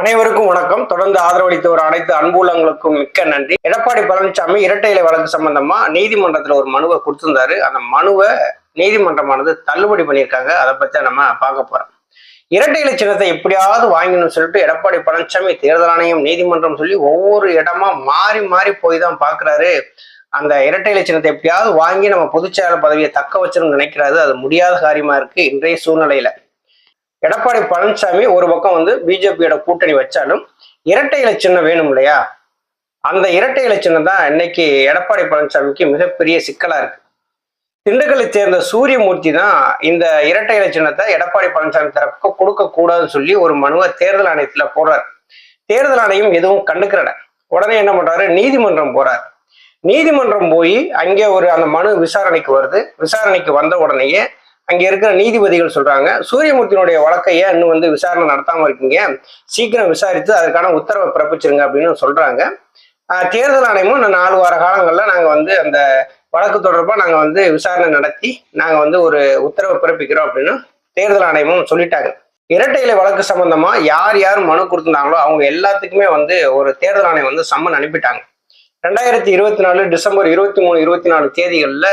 அனைவருக்கும் வணக்கம். தொடர்ந்து ஆதரவளித்து வரும் அனைத்து அன்புள்ளங்களுக்கும் மிக்க நன்றி. எடப்பாடி பழனிசாமி இரட்டை இலை வழக்கு சம்பந்தமா நீதிமன்றத்துல ஒரு மனுவை கொடுத்திருந்தாரு. அந்த மனுவை நீதிமன்றமானது தள்ளுபடி பண்ணியிருக்காங்க. அதை பத்தி நம்ம பார்க்க போறோம். இரட்டை இலை சின்னத்தை எப்படியாவது வாங்கணும்னு சொல்லிட்டு எடப்பாடி பழனிசாமி தேர்தல் ஆணையம் நீதிமன்றம் சொல்லி ஒவ்வொரு இடமா மாறி மாறி போய் தான் பாக்குறாரு அந்த இரட்டை இலை சின்னத்தை எப்படியாவது வாங்கி நம்ம பொதுச்செயலாளர் பதவியை தக்க வச்சிருன்னு நினைக்கிறாரு. அது முடியாத காரியமா இருக்கு இன்றைய சூழ்நிலையில. எடப்பாடி பழனிசாமி ஒரு பக்கம் வந்து பிஜேபியோட கூட்டணி வச்சாலும் இரட்டை இலை சின்னம் வேணும் இல்லையா? அந்த இரட்டை இலை சின்னம் தான் இன்னைக்கு எடப்பாடி பழனிசாமிக்கு மிகப்பெரிய சிக்கலா இருக்கு. திண்டுக்கல்லை சேர்ந்த சூரியமூர்த்தி தான் இந்த இரட்டை இலை சின்னத்தை எடப்பாடி பழனிசாமி தரப்புக்கு கொடுக்க கூடாதுன்னு சொல்லி ஒரு மனுவை தேர்தல் ஆணையத்துல போடுறாரு. தேர்தல் ஆணையம் எதுவும் கண்டுக்கிறட உடனே என்ன பண்றாரு? நீதிமன்றம் போறாரு. நீதிமன்றம் போய் அங்கே ஒரு அந்த மனு விசாரணைக்கு வருது. விசாரணைக்கு வந்த உடனேயே அங்க இருக்கிற நீதிபதிகள் சொல்றாங்க சூரியமூர்த்தியினுடைய வழக்கை ஏன் இன்னும் வந்து விசாரணை நடத்தாம இருக்கீங்க? சீக்கிரம் விசாரித்து அதற்கான உத்தரவை பிறப்பிச்சிருங்க அப்படின்னு சொல்றாங்க. தேர்தல் ஆணையமும் இந்த நாலு வார காலங்களில் நாங்கள் வந்து அந்த வழக்கு தொடர்பாக நாங்கள் வந்து விசாரணை நடத்தி நாங்கள் வந்து ஒரு உத்தரவை பிறப்பிக்கிறோம் அப்படின்னு தேர்தல் ஆணையமும் சொல்லிட்டாங்க. இரட்டை இலை வழக்கு சம்பந்தமா யார் யார் மனு கொடுத்துருந்தாங்களோ அவங்க எல்லாத்துக்குமே வந்து ஒரு தேர்தல் ஆணையம் வந்து சம்மன் அனுப்பிட்டாங்க. ரெண்டாயிரத்தி இருபத்தி நாலு டிசம்பர் இருபத்தி மூணு இருபத்தி நாலு தேதிகளில்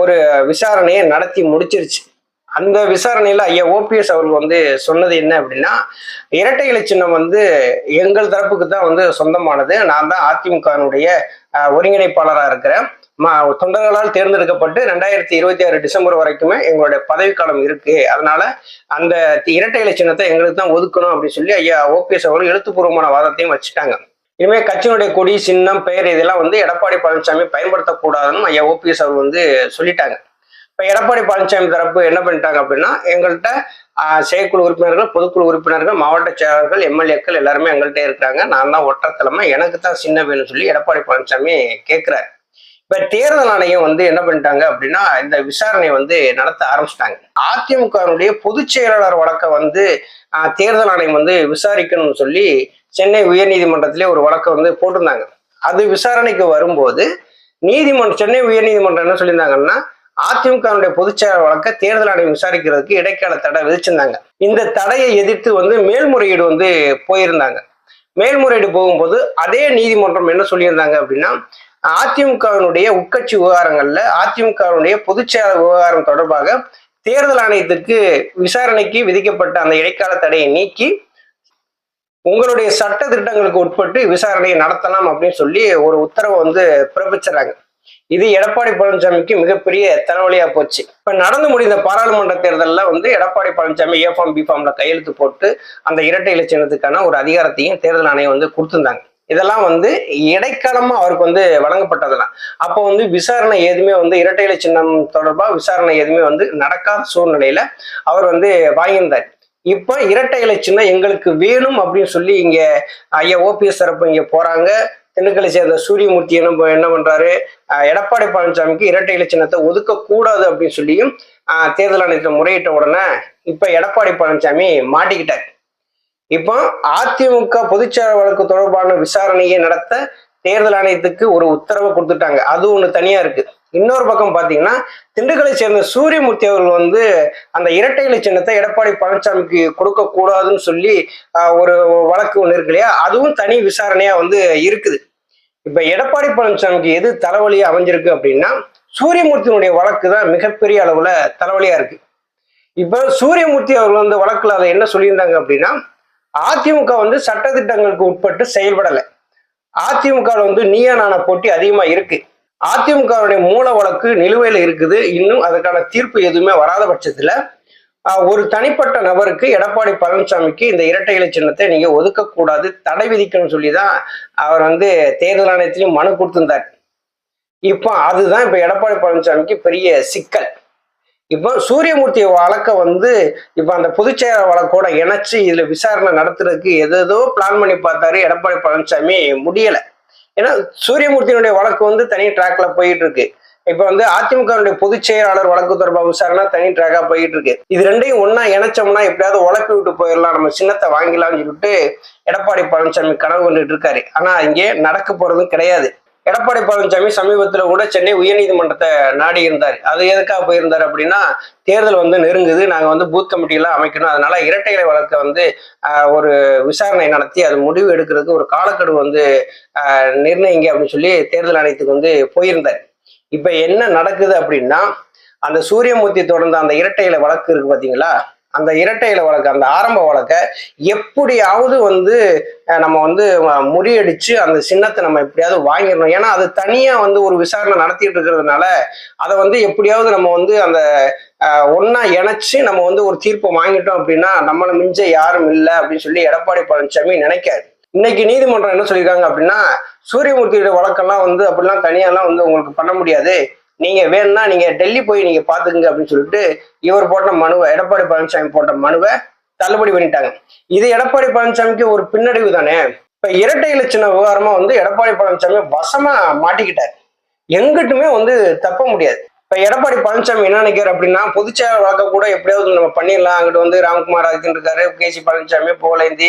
ஒரு விசாரணையை நடத்தி முடிச்சிருச்சு. அந்த விசாரணையில ஐயா ஓபிஎஸ் அவர்கள் வந்து சொன்னது என்ன அப்படின்னா இரட்டை இலை சின்னம் வந்து எங்கள் தரப்புக்கு தான் வந்து சொந்தமானது. நான் தான் அதிமுகனுடைய ஒருங்கிணைப்பாளராக இருக்கிறேன். மா தொண்டர்களால் தேர்ந்தெடுக்கப்பட்டு ரெண்டாயிரத்தி இருபத்தி ஆறு டிசம்பர் வரைக்குமே எங்களுடைய பதவிக்காலம் இருக்கு. அதனால அந்த இரட்டை இலை சின்னத்தை எங்களுக்கு தான் ஒதுக்கணும் அப்படின்னு சொல்லி ஐயா ஓபிஎஸ் அவர்கள் எழுத்துப்பூர்வமான வாதத்தையும் வச்சுட்டாங்க. இனிமேல் கட்சியினுடைய கொடி சின்னம் பெயர் இதெல்லாம் வந்து எடப்பாடி பழனிசாமி பயன்படுத்தக்கூடாதுன்னு ஐயா ஓபிஎஸ் அவர் வந்து சொல்லிட்டாங்க. இப்போ எடப்பாடி பழனிசாமி தரப்பு என்ன பண்ணிட்டாங்க அப்படின்னா எங்கள்கிட்ட செயற்குழு உறுப்பினர்கள் பொதுக்குழு உறுப்பினர்கள் மாவட்ட செயலாளர்கள் எம்எல்ஏக்கள் எல்லாருமே எங்கள்கிட்ட இருக்கிறாங்க. நான் தான் ஒற்றத்தலைமை எனக்கு தான் சின்ன வேணும்னு சொல்லி எடப்பாடி பழனிசாமி கேட்குறாரு. இப்போ தேர்தல் ஆணையம் வந்து என்ன பண்ணிட்டாங்க அப்படின்னா இந்த விசாரணை வந்து நடத்த ஆரம்பிச்சிட்டாங்க. அதிமுகவினுடைய பொதுச் செயலாளர் வழக்கை வந்து தேர்தல் ஆணையம் வந்து விசாரிக்கணும்னு சொல்லி சென்னை உயர்நீதிமன்றத்திலே ஒரு வழக்கை வந்து போட்டிருந்தாங்க. அது விசாரணைக்கு வரும்போது நீதிமன்றம் சென்னை உயர்நீதிமன்றம் என்ன சொல்லியிருந்தாங்கன்னா அதிமுகவுடைய பொதுச்செயலாளர் வழக்க தேர்தல் ஆணையம் விசாரிக்கிறதுக்கு இடைக்கால தடை விதிச்சிருந்தாங்க. இந்த தடையை எதிர்த்து வந்து மேல்முறையீடு வந்து போயிருந்தாங்க. மேல்முறையீடு போகும்போது அதே நீதிமன்றம் என்ன சொல்லியிருந்தாங்க அப்படின்னா அதிமுகவினுடைய உட்கட்சி விவகாரங்கள்ல அதிமுகவினுடைய பொதுச்செயலாளர் விவகாரம் தொடர்பாக தேர்தல் ஆணையத்துக்கு விசாரணைக்கு விதிக்கப்பட்ட அந்த இடைக்கால தடையை நீக்கி உங்களுடைய சட்ட திட்டங்களுக்கு உட்பட்டு விசாரணையை நடத்தலாம் அப்படின்னு சொல்லி ஒரு உத்தரவை வந்து பிறப்பிச்சிடறாங்க. இது எடப்பாடி பழனிசாமிக்கு மிகப்பெரிய தலைவலியா போச்சு. இப்ப நடந்து முடிந்த பாராளுமன்ற தேர்தலில் வந்து Edappadi Palaniswami A form B ஃபார்ம்ல கையெழுத்து போட்டு அந்த இரட்டை இலட்சணத்துக்கான ஒரு அதிகாரத்தையும் தேர்தல் ஆணையம் வந்து கொடுத்திருந்தாங்க. இதெல்லாம் வந்து இடைக்காலமா அவருக்கு வந்து வழங்கப்பட்டதெல்லாம். அப்போ வந்து விசாரணை எதுவுமே வந்து இரட்டை இலை சின்னம் தொடர்பாக விசாரணை எதுவுமே வந்து நடக்காத சூழ்நிலையில அவர் வந்து வாங்கியிருந்தார். இப்ப இரட்டை இலை சின்னம் எங்களுக்கு வேணும் அப்படின்னு சொல்லி இங்க ஐயா ஓபிஎஸ் தரப்பு இங்க போறாங்க. திண்டுக்கலை சேர்ந்த சூரியமூர்த்தி என்ன என்ன பண்றாரு? எடப்பாடி பழனிசாமிக்கு இரட்டை இலை சின்னத்தை ஒதுக்க கூடாது அப்படின்னு சொல்லியும் தேர்தல் ஆணையத்தில் முறையிட்ட உடனே இப்ப எடப்பாடி பழனிசாமி மாட்டிக்கிட்டார். இப்போ அதிமுக பொதுச்சார வழக்கு தொடர்பான விசாரணையை நடத்த தேர்தல் ஆணையத்துக்கு ஒரு உத்தரவை கொடுத்துட்டாங்க. அது ஒண்ணு தனியா இருக்கு. இன்னொரு பக்கம் பார்த்தீங்கன்னா திண்டுக்கலை சேர்ந்த சூரியமூர்த்தி அவர்கள் வந்து அந்த இரட்டை இலை சின்னத்தை எடப்பாடி பழனிசாமிக்கு கொடுக்க கூடாதுன்னு சொல்லி ஒரு வழக்கு ஒன்று இருக்கு இல்லையா? அதுவும் தனி விசாரணையா வந்து இருக்குது. இப்போ எடப்பாடி பழனிசாமிக்கு எது தலைவலியா அமைஞ்சிருக்கு அப்படின்னா சூரியமூர்த்தியினுடைய வழக்கு தான் மிகப்பெரிய அளவுல தலைவலியா இருக்கு. இப்போ சூரியமூர்த்தி அவர்கள் வந்து வழக்குல அதை என்ன சொல்லியிருந்தாங்க அப்படின்னா அதிமுக வந்து சட்டத்திட்டங்களுக்கு உட்பட்டு செயல்படலை. அதிமுக வந்து நீயா நான போட்டி அதிகமா இருக்கு. அதிமுகவுடைய மூல வழக்கு நிலுவையில் இருக்குது. இன்னும் அதுக்கான தீர்ப்பு எதுவுமே வராத பட்சத்துல ஒரு தனிப்பட்ட நபருக்கு எடப்பாடி பழனிசாமிக்கு இந்த இரட்டை இலை சின்னத்தை நீங்க ஒதுக்கக்கூடாது தடை விதிக்கணும்னு சொல்லி தான் அவர் வந்து தேர்தல் ஆணையத்திலையும் மனு கொடுத்திருந்தார். இப்போ அதுதான் இப்ப எடப்பாடி பழனிசாமிக்கு பெரிய சிக்கல். இப்போ சூரியமூர்த்தி வழக்க வந்து இப்போ அந்த பொதுச்செயலாளர் வழக்கோட இணைச்சு இதுல விசாரணை நடத்துறதுக்கு எதோ பிளான் பண்ணி பார்த்தாரு எடப்பாடி பழனிசாமி முடியலை. ஏன்னா சூரியமூர்த்தியினுடைய வழக்கு வந்து தனி ட்ராக்ல போயிட்டு இருக்கு இப்ப வந்து அதிமுகவுடைய பொதுச் செயலாளர் வழக்கு தொடர்பாக விசாரணை தனி ட்ராக்கா போயிட்டு இருக்கு இது ரெண்டையும் ஒன்னா இணைச்சோம்னா எப்படியாவது உழப்பி விட்டு போயிடலாம் நம்ம சின்னத்தை வாங்கிலாம்னு சொல்லிட்டு எடப்பாடி பழனிசாமி கனவு கொண்டுட்டு இருக்காரு. ஆனா இங்கே நடக்க போறதும் கிடையாது. எடப்பாடி பழனிசாமி சமீபத்தில் கூட சென்னை உயர்நீதிமன்றத்தை நாடி இருந்தார். அது எதுக்காக போயிருந்தார் அப்படின்னா தேர்தல் வந்து நெருங்குது நாங்க வந்து பூத் கமிட்டியெல்லாம் அமைக்கணும். அதனால இரட்டை இலை வந்து ஒரு விசாரணை நடத்தி அது முடிவு எடுக்கிறதுக்கு ஒரு காலக்கெடு வந்து ஆஹ், நிர்ணயிங்க அப்படின்னு சொல்லி தேர்தல் ஆணையத்துக்கு வந்து போயிருந்தார். இப்போ என்ன நடக்குது அப்படின்னா அந்த சூரியமூர்த்தி தொடர்ந்த அந்த இரட்டை இலை வழக்கு இருக்கு பார்த்தீங்களா அந்த இரட்டை இலை வழக்கு அந்த ஆரம்ப வழக்கை எப்படியாவது வந்து நம்ம வந்து முறியடிச்சு அந்த சின்னத்தை நம்ம எப்படியாவது வாங்கிடணும். ஏன்னா அது தனியா வந்து ஒரு விசாரணை நடத்திட்டு இருக்கிறதுனால அதை வந்து எப்படியாவது நம்ம வந்து அந்த ஒன்னா இணைச்சு நம்ம வந்து ஒரு தீர்ப்பை வாங்கிட்டோம் அப்படின்னா நம்மளை மிஞ்ச யாரும் இல்லை அப்படின்னு சொல்லி எடப்பாடி பழனிசாமி நினைக்காது இன்னைக்கு நீதிமன்றம் என்ன சொல்லியிருக்காங்க அப்படின்னா சூரியமூர்த்தியோட வழக்கெல்லாம் வந்து அப்படிலாம் தனியாலாம் வந்து உங்களுக்கு பண்ண முடியாது. நீங்க வேணும்னா நீங்க டெல்லி போய் நீங்க பாத்துக்குங்க அப்படின்னு சொல்லிட்டு இவர் போட்ட மனுவை எடப்பாடி பழனிசாமி போட்ட மனுவை தள்ளுபடி பண்ணிட்டாங்க. இது எடப்பாடி பழனிசாமிக்கு ஒரு பின்னடைவு தானே? இப்ப இரட்டை இலச்சின விவகாரமா வந்து எடப்பாடி பழனிசாமி வசமா மாட்டிக்கிட்டார். எங்கிட்டுமே வந்து தப்ப முடியாது. இப்ப எடப்பாடி பழனிசாமி என்ன நினைக்கிறார் அப்படின்னா பொதுச்செயலாளர் வழக்க கூட எப்படியாவது நம்ம பண்ணிடலாம். அங்கிட்டு வந்து ராம்குமார் ஆதித்யன் இருக்காரு கே சி பழனிசாமி போலேந்தி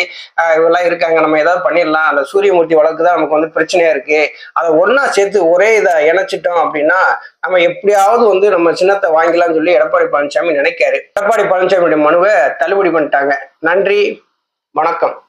இவெல்லாம் இருக்காங்க. நம்ம ஏதாவது பண்ணிடலாம். அந்த சூரியமூர்த்தி வழக்கு தான் நமக்கு வந்து பிரச்சனையா இருக்கு. அதை ஒன்னா சேர்த்து ஒரே இதை இணைச்சிட்டோம் அப்படின்னா நம்ம எப்படியாவது வந்து நம்ம சின்னத்தை வாங்கிக்கலாம்னு சொல்லி எடப்பாடி பழனிசாமி நினைக்காரு. எடப்பாடி பழனிசாமியுடைய மனுவை தள்ளுபடி பண்ணிட்டாங்க. நன்றி. வணக்கம்.